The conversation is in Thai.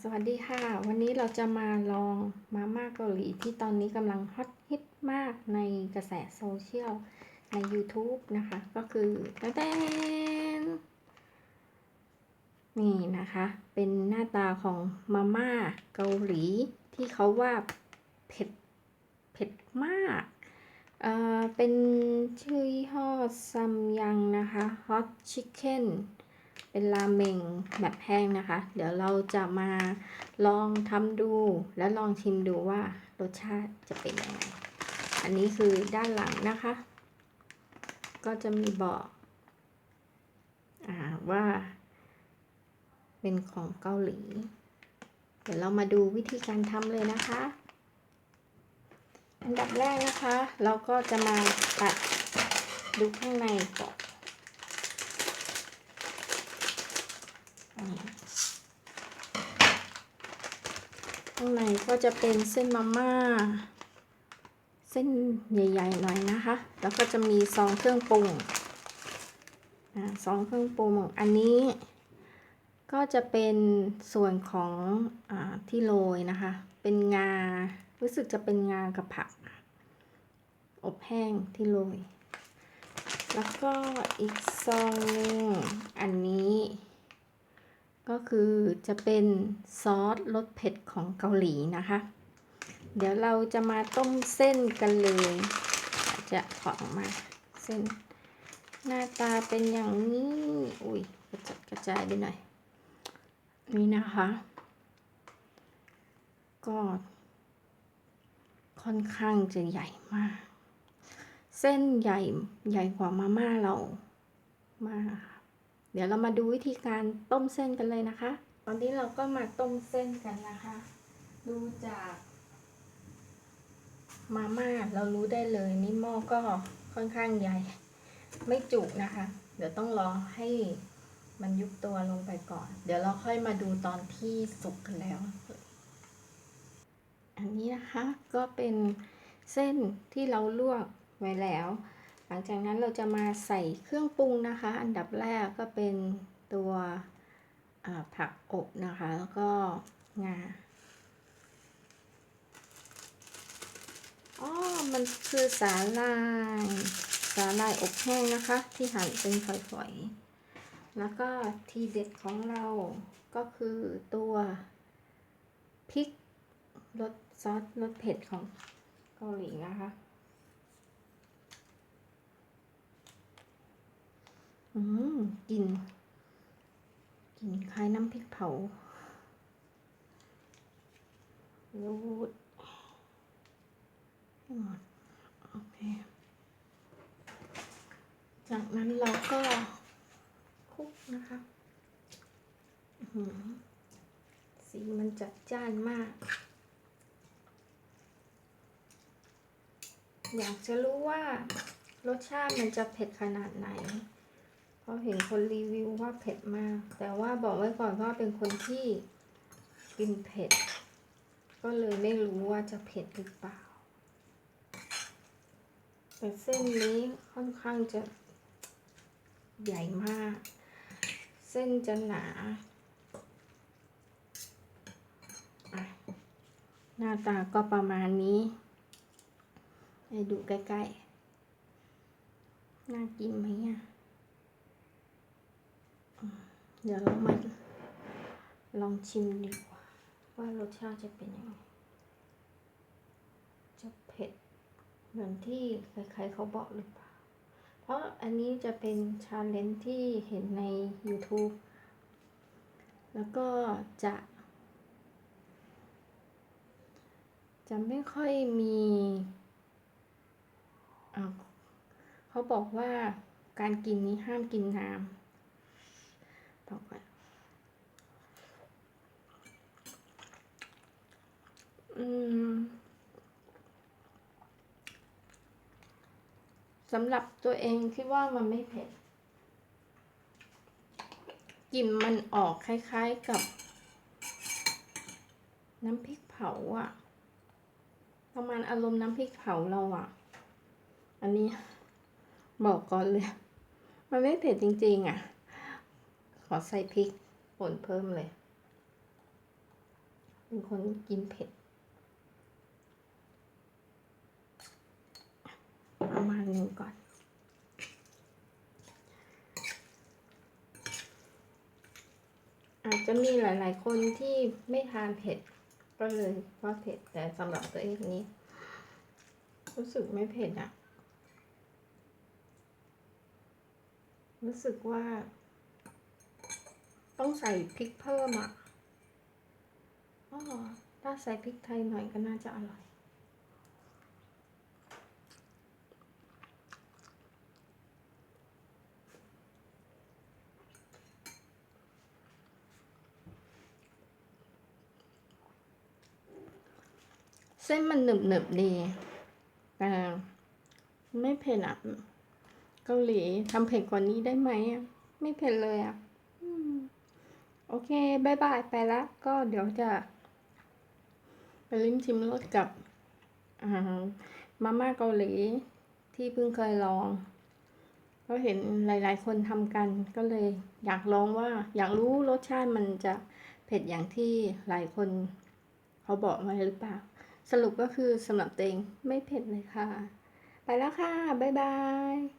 สวัสดีค่ะ วันนี้เราจะมาลองมาม่าเกาหลีที่ตอนนี้กำลังฮอตฮิตมากในกระแสโซเชียลใน YouTube นะคะ ก็คือแตนนี่นะคะ เป็นหน้าตาของมาม่าเกาหลีที่เขาว่าเผ็ดเผ็ดมากเอ่อเป็นชื่อยี่ห้อซัมยังนะคะ Hot Chicken ป็นราเมงแบบแห้งนะคะ เดี๋ยวเราจะมาลองทำดู และลองชิมดูว่ารสชาติจะเป็นยังไง อันนี้คือด้านหลังนะคะ ก็จะมีบอกอว่า เป็นของเกาหลี เดี๋ยวเรามาดูวิธีการทำเลยนะคะ อันดับแรกนะคะ เราก็จะมาตัดดูข้างในก่อน ข้างในก็จะเป็นเส้นมาม่า เส้นใหญ่ ๆ หน่อยนะคะ แล้วก็จะมีซองเครื่องปรุงซองเครื่องปรุงอันนี้ ก็จะเป็นส่วนของอที่โรยนะคะ เป็นงา รู้สึกจะเป็นงากับผัก อบแห้งที่โรย แล้วก็อีกซองหนึงอันนี้ ก็คือจะเป็นซอสรสเผ็ดของเกาหลีนะคะ เดี๋ยวเราจะมาต้มเส้นกันเลย จะถอดออกมาเส้น หน้าตาเป็นอย่างนี้ อุ้ยกระจัดกระจายไปหน่อย นี่นะคะ ก็ค่อนข้างจะใหญ่มาก เส้นใหญ่ใหญ่กว่ามาม่าเรามากค่ะ เดี๋ยวเรามาดูวิธีการต้มเส้นกันเลยนะคะ ตอนนี้เราก็มาต้มเส้นกันนะคะ ดูจากมาม่าเรารู้ได้เลยนี่หม้อก็ค่อนข้างใหญ่ ไม่จุนะคะ เดี๋ยวต้องรอให้มันยุบตัวลงไปก่อน เดี๋ยวเราค่อยมาดูตอนที่สุกกันแล้ว อันนี้นะคะก็เป็นเส้นที่เราลวกไว้แล้ว หลังจากนั้นเราจะมาใส่เครื่องปรุงนะคะ อันดับแรกก็เป็นตัวผักอบนะคะ แล้วก็งาอ๋อมันคือสาลายสาลายอบแห้งนะคะ ที่หั่นเป็นฝอยๆ แล้วก็ทีเด็ดของเราก็คือตัวพริกรสซอสรสเผ็ดของเกาหลีนะคะ อืมกลิ่นกลิ่นคล้ายน้ำพริกเผารูดให้หมดโอเค จากนั้นเราก็คลุกนะคะอื้อหือสีมันจัดจ้านมาก อยากจะรู้ว่ารสชาติมันจะเผ็ดขนาดไหนเพ ราะเห็นคนรีวิวว่าเผ็ดมาก แต่ว่าบอกไว้ก่อนว่าเป็นคนที่กินเผ็ด ก็เลยไม่รู้ว่าจะเผ็ดหรือเปล่า แต่เส้นนี้ค่อนข้างจะใหญ่มาก เส้นจะหนาหน้าตาก็ประมาณนี้ ให้ดูใกล้ๆ น่ากินไหมอะ เดี๋ยวเรามาลองชิมดีกว่า ว่ารสชาติจะเป็นยังไง จะเผ็ดเหมือนที่ใครๆเขาบอกหรือเปล่า เพราะอันนี้จะเป็นชาเลนจ์ที่เห็นใน YouTube แล้วก็จะ จะไม่ค่อยมีเขาบอกว่าการกินนี้ห้ามกินน้ำ บอกก่อนอืมสำหรับตัวเองคิดว่ามันไม่เผ็ดกลิ่นมันออกคล้ายๆกับ น้ำพริกเผาอะประมาณอารมณ์น้ำพริกเผาเราอะอันนี้บอกก่อนเลย มันไม่เผ็ดจริงๆอะ ขอใส่พริกป่นเพิ่มเลย เป็นคนกินเผ็ด ประมาณหนึ่งก่อน อาจจะมีหลาย ๆ คนที่ไม่ทานเผ็ด ก็เลยว่าเผ็ด แต่สำหรับตัวเองนี้ รู้สึกไม่เผ็ดอะรู้สึกว่า ต้องใส่พริกเพิ่มอะอ๋อถ้าใส่พริกไทยหน่อยก็น่าจะอร่อย เส้นมันหนึบหนึบดี แต่ไม่เผ็ดอะ เกาหลีทำเผ็ดกว่านี้ได้ไหมอะไม่เผ็ดเลยอะ โอเคบายบายไปละก็เดี๋ยวจะ ไปลิ้มชิมรสกับอ่ามาม่าเกาหลีที่เพิ่งเคยลอง ก็เห็นหลาย ๆ คนทำกันก็เลยอยากลองว่า อยากรู้รสชาติมันจะเผ็ดอย่างที่หลายคน เขาบอกไว้หรือเปล่า สรุปก็คือสำหรับตัวเองไม่เผ็ดเลยค่ะ ไปแล้วค่ะ บ๊ายบาย